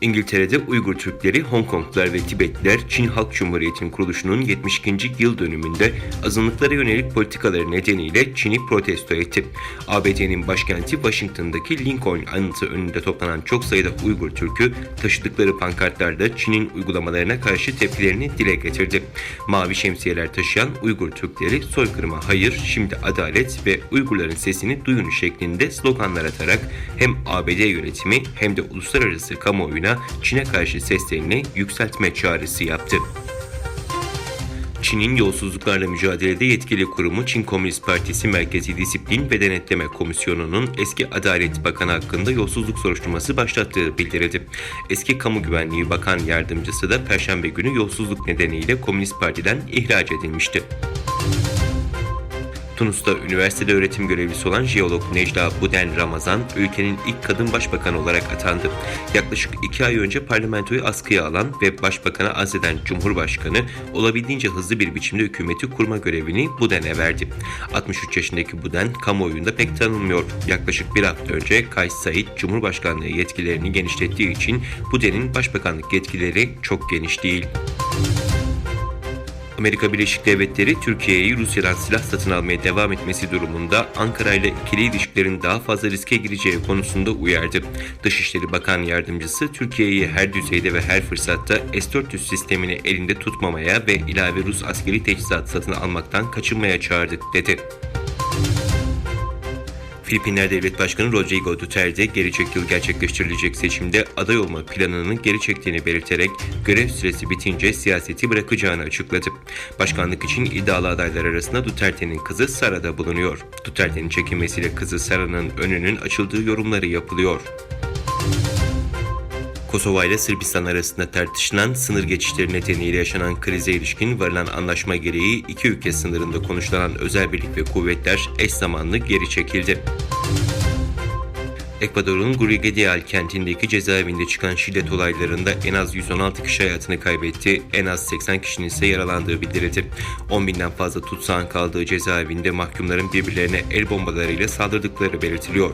İngiltere'de Uygur Türkleri, Hong Konglular ve Tibetliler Çin Halk Cumhuriyeti'nin kuruluşunun 72. yıl dönümünde azınlıklara yönelik politikaları nedeniyle Çin'i protesto etti. ABD'nin başkenti Washington'daki Lincoln anıtı önünde toplanan çok sayıda Uygur Türk'ü taşıdıkları pankartlarda Çin'in uygulamalarına karşı tepkilerini dile getirdi. Mavi şemsiyeler taşıyan Uygur Türkleri soykırıma hayır, şimdi adalet ve Uygurların sesini duyun şeklinde sloganlar atarak hem ABD yönetimi hem de uluslararası kamuoyuna Çin'e karşı seslerini yükseltme çağrısı yaptı. Çin'in yolsuzluklarla mücadelede yetkili kurumu Çin Komünist Partisi Merkezi Disiplin ve Denetleme Komisyonu'nun eski Adalet Bakanı hakkında yolsuzluk soruşturması başlattığı bildirildi. Eski Kamu Güvenliği Bakan Yardımcısı da Perşembe günü yolsuzluk nedeniyle Komünist Parti'den ihraç edilmişti. Tunus'ta üniversitede öğretim görevlisi olan jeolog Necla Buden Ramazan, ülkenin ilk kadın başbakanı olarak atandı. Yaklaşık iki ay önce parlamentoyu askıya alan ve başbakanı azleden Cumhurbaşkanı, olabildiğince hızlı bir biçimde hükümeti kurma görevini Buden'e verdi. 63 yaşındaki Buden, kamuoyunda pek tanınmıyor. Yaklaşık bir hafta önce Kays Said, Cumhurbaşkanlığı yetkilerini genişlettiği için Buden'in başbakanlık yetkileri çok geniş değil. Amerika Birleşik Devletleri Türkiye'yi Rusya'dan silah satın almaya devam etmesi durumunda Ankara ile ikili ilişkilerin daha fazla riske gireceği konusunda uyardı. Dışişleri Bakan Yardımcısı Türkiye'yi her düzeyde ve her fırsatta S-400 sistemini elinde tutmamaya ve ilave Rus askeri teçhizat satın almaktan kaçınmaya çağırdık dedi. Filipinler Devlet Başkanı Rodrigo Duterte gelecek yıl gerçekleştirilecek seçimde aday olma planını geri çektiğini belirterek görev süresi bitince siyaseti bırakacağını açıkladı. Başkanlık için iddialı adaylar arasında Duterte'nin kızı Sara da bulunuyor. Duterte'nin çekilmesiyle kızı Sara'nın önünün açıldığı yorumları yapılıyor. Kosova ile Sırbistan arasında tartışılan sınır geçişleri nedeniyle yaşanan krize ilişkin varılan anlaşma gereği iki ülke sınırında konuşulan özel birlik ve kuvvetler eş zamanlı geri çekildi. Ekvador'un Gurigedial kentindeki cezaevinde çıkan şiddet olaylarında en az 116 kişi hayatını kaybetti, en az 80 kişinin ise yaralandığı bildirildi. 10 binden fazla tutsağın kaldığı cezaevinde mahkumların birbirlerine el bombalarıyla saldırdıkları belirtiliyor.